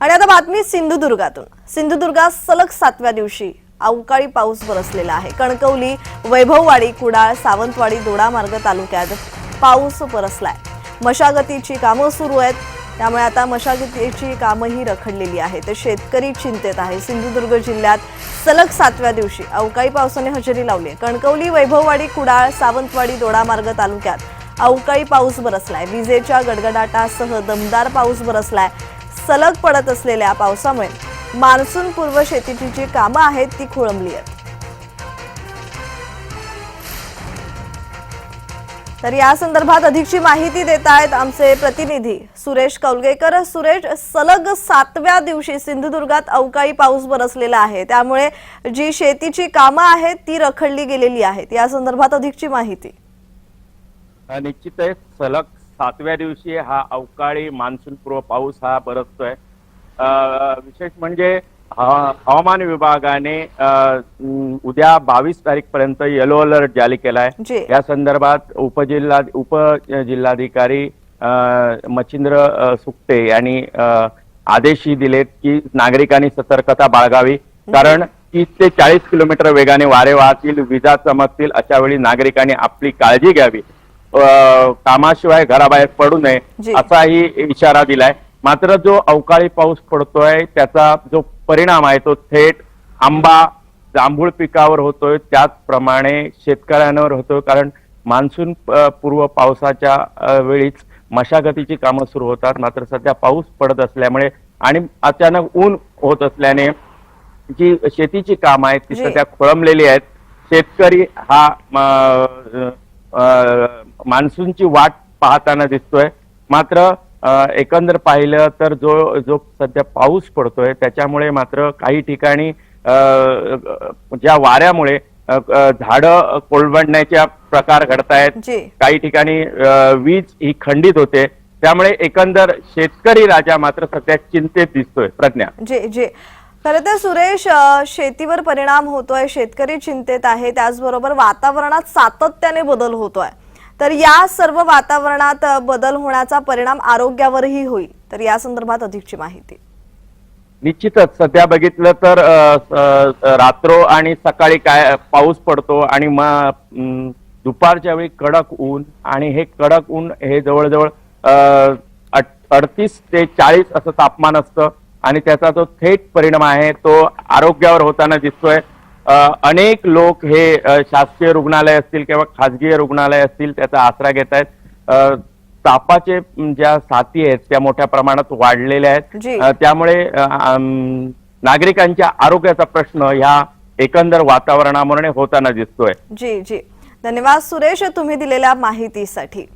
आणि आता बातमी सिंधुदुर्गातून. सिंधुदुर्गात सलग सातव्या दिवशी अवकाळी पाऊस बरसलेला आहे. कणकवली वैभववाडी कुडाळ सावंतवाडी दोडामार्ग तालुक्यात पाऊस बरसलाय. मशागतीची कामं सुरू आहेत. त्यामुळे आता मशागतीची कामंही रखडलेली आहेत. तर शेतकरी चिंतेत आहे. सिंधुदुर्ग जिल्ह्यात सलग सातव्या दिवशी अवकाळी पावसाने हजेरी लावली आहे. कणकवली वैभववाडी कुडाळ सावंतवाडी दोडामार्ग तालुक्यात अवकाळी पाऊस बरसलाय. विजेच्या गडगडाटासह दमदार पाऊस बरसलाय. सलग पडत असलेल्या पावसामुळे मान्सून पूर्व शेतीची जी कामं आहेत ती खोळंबली आहेत. तर या संदर्भात अधिकची माहिती देत आहेत आमचे प्रतिनिधी सुरेश कौलगेकर. सुरेश सलग सातव्या दिवशी सिंधुदुर्गात अवकाळी पाऊस बरसलेला आहे. त्यामुळे जी शेतीची कामं आहेत ती रखडली गेलेली आहेत. या संदर्भात अधिकची माहिती. निश्चितच सलग सातव्या दिवशी हा अवकाळी मान्सून पूर्व पाऊस हा बरसतोय. विशेष म्हणजे हवा- हवामान विभागाने उद्या बावीस तारीख पर्यंत येलो अलर्ट जारी केलाय. या संदर्भात उपजिल्हा उप जिल्हाधिकारी अ, मच्छिंद्र सुकटे यांनी आदेशही दिलेत की नागरिकांनी सतर्कता बाळगावी. कारण तीस ते चाळीस किलोमीटर वेगाने वारे वाहतील विजा चमकतील अशा वेळी नागरिकांनी आपली काळजी घ्यावी. कामाशिवाय घराबाहेर पडू नये. असाही इशारा दिलाय. मात्र जो अवकाळी पाऊस पडतोय त्याचा जो परिणाम आहे तो थेट आंबा जांभूळ पिकावर होतोय. त्याचप्रमाणे शेतकऱ्यांवर होतोय. कारण मान्सून पूर्व पावसाच्या वेळीच मशागतीची कामं सुरू होतात. मात्र सध्या पाऊस पडत असल्यामुळे आणि अचानक ऊन होत असल्याने जी शेतीची कामं आहेत ती. सध्या खोळंबलेली आहेत. शेतकरी हा मान्सूनची वाट पाहताना दिसतोय. मात्र एकंदर पाहिलं तर जो जो सध्या पाऊस पडतोय त्याच्यामुळे मात्र काही ठिकाणी ज्या वाऱ्यामुळे झाडं कोलमडण्याच्या प्रकार घडतायत. काही ठिकाणी वीज ही खंडित होते. त्यामुळे एकंदर शेतकरी राजा मात्र सध्या चिंतेत दिसतोय. प्रज्ञा. जी जी. खरं तर सुरेश शेतीवर परिणाम होतोय शेतकरी चिंतेत आहे त्याचबरोबर वातावरणात सातत्याने बदल होतोय. तर या सर्व वातावरणात बदल होण्याचा परिणाम आरोग्यावरही होईल. तर या संदर्भात अधिकची माहिती. निश्चितच. सध्या बघितलं तर रात्र आणि सकाळी काय पाऊस पडतो आणि मग दुपारच्या वेळी कडक ऊन आणि हे कडक ऊन हे जवळजवळ अडतीस ते चाळीस असं तापमान असतं. आणि त्याचा जो थेट परिणाम आहे तो आरोग्यावर होताना दिसतोय. अनेक लोक हे शासकीय रुग्णालय असतील किंवा खाजगी रुग्णालय असतील त्याचा आसरा घेत आहेत. तापाचे ज्या साथी आहेत त्या मोठ्या प्रमाणात वाढलेल्या आहेत. त्यामुळे नागरिकांच्या आरोग्याचा प्रश्न ह्या एकंदर वातावरणामुळे होताना दिसतोय. जी जी. धन्यवाद सुरेश तुम्ही दिलेल्या माहितीसाठी.